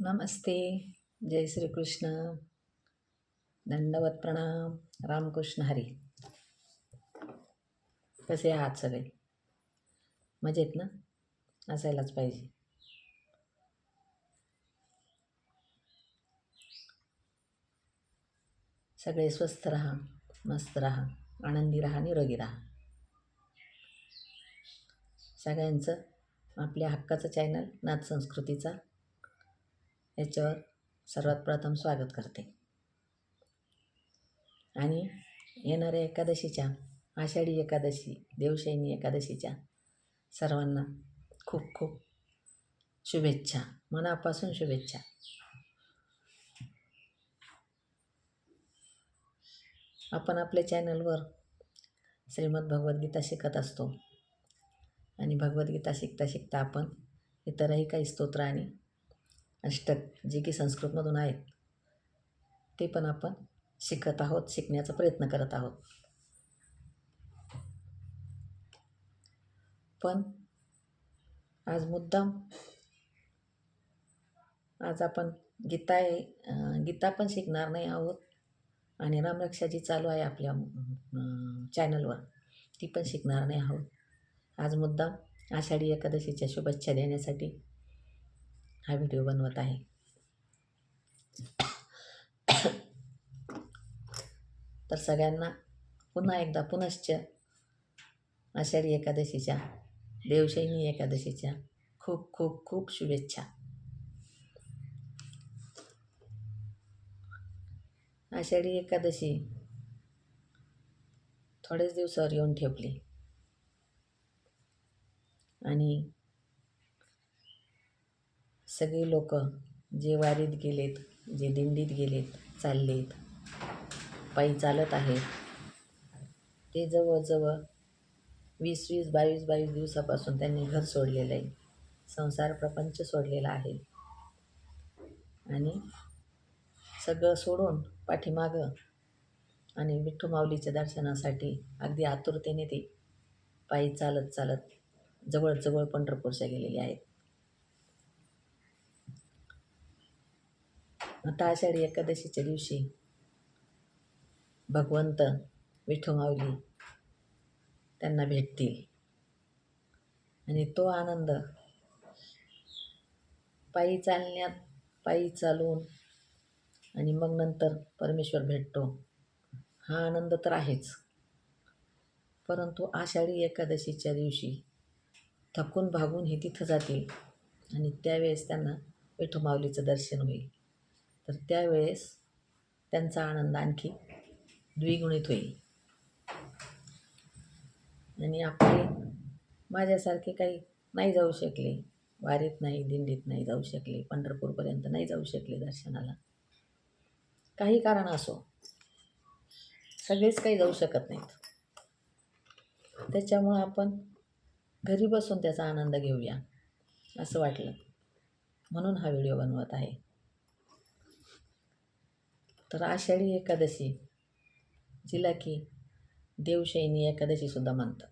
नमस्ते जय श्रीकृष्ण. दंडवत प्रणाम रामकृष्ण हरी. कसे आहात सगळे? मजेत ना? असायलाच पाहिजे. सगळे स्वस्थ राहा मस्त राहा आनंदी राहा निरोगी राहा. सगळ्यांचं आपल्या हक्काचं चॅनल नाथ संस्कृतीचा याच्यावर सर्वात प्रथम स्वागत करते. आणि येणाऱ्या एकादशीच्या आषाढी एकादशी देवशैनी एकादशीच्या सर्वांना खूप खूप शुभेच्छा मनापासून शुभेच्छा. आपण आपल्या चॅनलवर श्रीमद भगवद्गीता शिकत असतो. आणि भगवद्गीता शिकता शिकता आपण इतरही काही स्तोत्र आणि अष्टक जे की संस्कृतमधून आहेत. ते पण आपण शिकत आहोत शिकण्याचा प्रयत्न करत आहोत. पण आज मुद्दाम आज आपण गीता आहे गीता पण शिकणार नाही आहोत. आणि रामरक्षा जी चालू आहे आपल्या चॅनलवर. ती पण शिकणार नाही आहोत. आज मुद्दाम आषाढी एकादशीच्या शुभेच्छा देण्यासाठी हा व्हिडिओ बनवत आहे. तर सगळ्यांना पुन्हा एकदा पुनश्च आषाढी एकादशीच्या देवशैनी एकादशीच्या खूप खूप खूप शुभेच्छा. आषाढी एकादशी थोडेच दिवसावर येऊन ठेपली. आणि सगळी लोक जे वारीत गेलेत जे दिंडीत गेलेत चाललेत. पायी चालत आहेत. ते जवळजवळ वीस वीस बावीस बावीस दिवसापासून त्यांनी घर सोडलेलं आहे. संसार प्रपंच सोडलेला आहे. आणि सगळं सोडून पाठीमागं आणि विठ्ठू माऊलीच्या दर्शनासाठी अगदी आतुरतेने ते पायी चालत चालत जवळजवळ पंढरपूरच्या गेलेले आहेत. आता आषाढी एकादशीच्या दिवशी भगवंत विठू माऊली त्यांना भेटतील. आणि तो आनंद पायी चालण्यात पायी चालून आणि मग नंतर परमेश्वर भेटतो. हा आनंद तर आहेच. परंतु आषाढी एकादशीच्या दिवशी थकून भागून हे तिथं जातील आणि त्यावेळेस त्यांना विठू माऊलीचं दर्शन होईल. तर त्यावेळेस त्यांचा आनंद आणखी द्विगुणित होईल. आणि आपले माझ्यासारखे काही नाही जाऊ शकले वारीत नाही दिंडीत नाही जाऊ शकले पंढरपूरपर्यंत नाही जाऊ शकले दर्शनाला. काही कारण असो सगळेच काही जाऊ शकत नाहीत. त्याच्यामुळं आपण घरी बसून त्याचा आनंद घेऊया असं वाटलं. म्हणून हा व्हिडिओ बनवत आहे. तर आषाढी एकादशी जिला की देवशैनी एकादशीसुद्धा म्हणतात.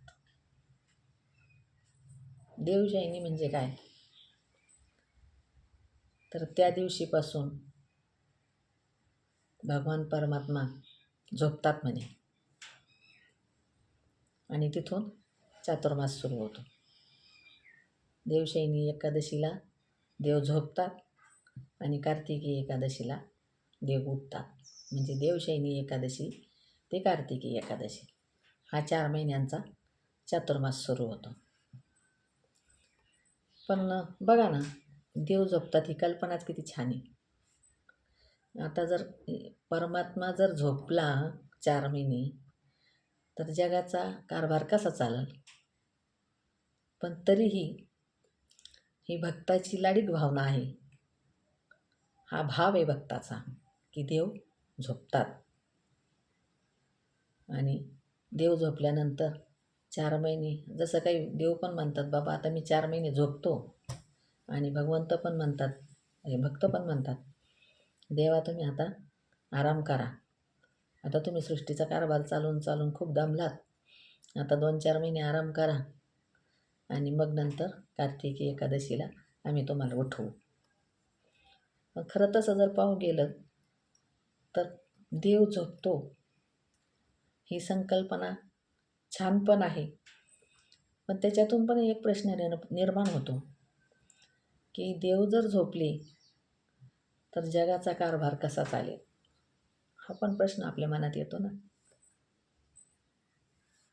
देवशैनी म्हणजे काय? तर त्या दिवशीपासून भगवान परमात्मा झोपतात म्हणे. आणि तिथून चातुर्मास सुरू होतो. देवशैनी एकादशीला देव झोपतात आणि कार्तिकी एकादशीला देव उठतात म्हणजे देवशैनी एकादशी ते कार्तिकी एकादशी. हा चार महिन्यांचा चातुर्मास सुरू होतो. पण बघा ना देव झोपतात ही कल्पनाच किती छान आहे. आता जर परमात्मा जर झोपला चार महिने तर जगाचा कारभार कसा चालेल? पण तरीही ही भक्ताची लाडीक भावना आहे. हा भाव आहे भक्ताचा. की देव झोपतात. आणि देव झोपल्यानंतर चार महिने जसं काही देव पण म्हणतात बाबा आता मी चार महिने झोपतो. आणि भगवंत पण म्हणतात हे भक्त पण म्हणतात देवा तुम्ही आता आराम करा. आता तुम्ही सृष्टीचा कारभार चालून चालून खूप दमलात. आता दोन चार महिने आराम करा. आणि मग नंतर कार्तिकी एकादशीला आम्ही तुम्हाला उठवू. खरं तसं जर पाहू गेलं तर देव झोपतो ही संकल्पना छान पण आहे. पण त्याच्यातून पण एक प्रश्न निर् निर्माण होतो. की देव जर झोपले तर जगाचा कारभार कसा चालेल? हा पण प्रश्न आपल्या मनात येतो ना.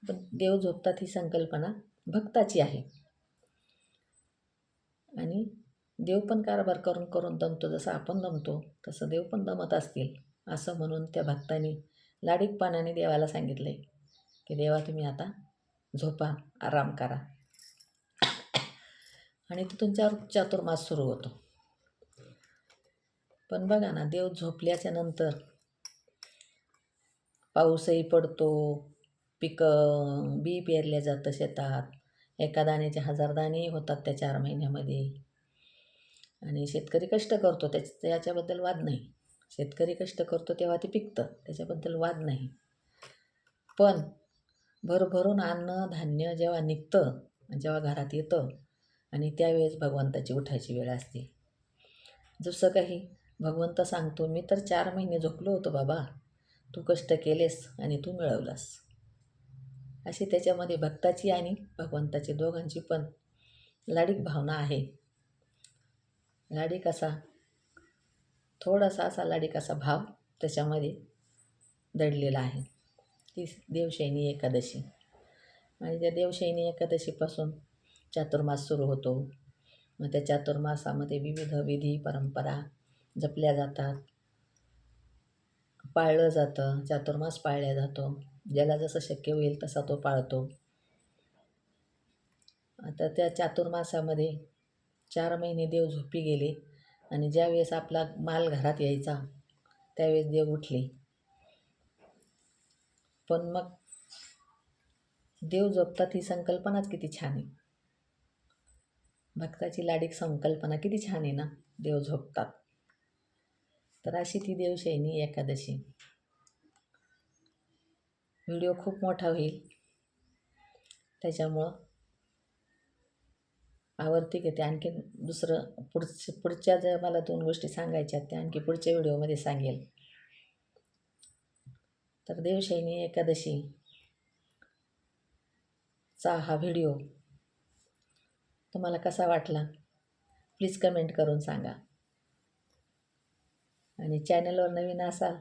पण देव झोपतात ही संकल्पना भक्ताची आहे. आणि देव पण कारभार करून करून दमतो. जसं आपण दमतो तसं देव पण दमत असतील. असं म्हणून त्या भक्तांनी लाडीकपणाने देवाला सांगितले की देवा तुम्ही आता झोपा आराम करा. आणि तिथून चार चातुर्मास सुरू होतो. पण बघा ना देव झोपल्याच्या नंतर पाऊसही पडतो पिकं बी पेरल्या जातं शेतात. एका दाण्याचे हजार दाणेही होतात त्या चार महिन्यामध्ये. आणि शेतकरी कष्ट करतो त्याच त्याच्याबद्दल वाद नाही. शेतकरी कष्ट करतो तेव्हा ते पिकतं त्याच्याबद्दल वाद नाही. पण भरभरून अन्न धान्य जेव्हा निघतं जेव्हा घरात येतं आणि त्यावेळेस भगवंताची उठायची वेळ असते. जसं काही भगवंत सांगतो मी तर चार महिने झोपलो होतो बाबा. तू कष्ट केलेस आणि तू मिळवलास. अशी त्याच्यामध्ये भक्ताची आणि भगवंताची दोघांची पण लाडीक भावना आहे. लाडीक असा थोडासा असा भाव त्याच्यामध्ये दडलेला आहे. ती देवशैनी एकादशी. आणि त्या देवशैनी एकादशीपासून चातुर्मास सुरू होतो. मग त्या चातुर्मासामध्ये विविध विधी परंपरा जपल्या जातात. पाळलं जातं. चातुर्मास पाळल्या जातो. ज्याला जसं शक्य होईल तसा तो पाळतो. आता त्या चातुर्मासामध्ये चार महिने देव झोपी गेले. आणि ज्यावेळेस आपला माल घरात यायचा त्यावेळेस देव उठले. पण मग देव झोपतात ही संकल्पनाच किती छान आहे. भक्ताची लाडीक संकल्पना किती छान आहे ना देव झोपतात. तर अशी ती देवशैनी एकादशी. व्हिडिओ खूप मोठा होईल. त्याच्यामुळं आवर्ती घेते आणखी दुसरं पुढचे पुढच्या ज्या मला दोन गोष्टी सांगायच्या त्या आणखी पुढच्या व्हिडिओमध्ये सांगेल. तर देवशैनी एकादशी चा हा व्हिडिओ तुम्हाला कसा वाटला? प्लीज कमेंट करून सांगा. आणि चॅनलवर नवीन असाल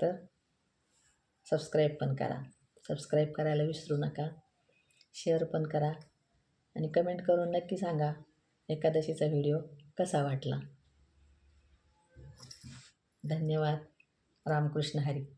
तर सबस्क्राईब पण करा. सबस्क्राईब करायला विसरू नका. शेअर पण करा. आणि कमेंट करून नक्की सांगा एकादशीचा व्हिडिओ कसा वाटला. धन्यवाद. रामकृष्ण हरी.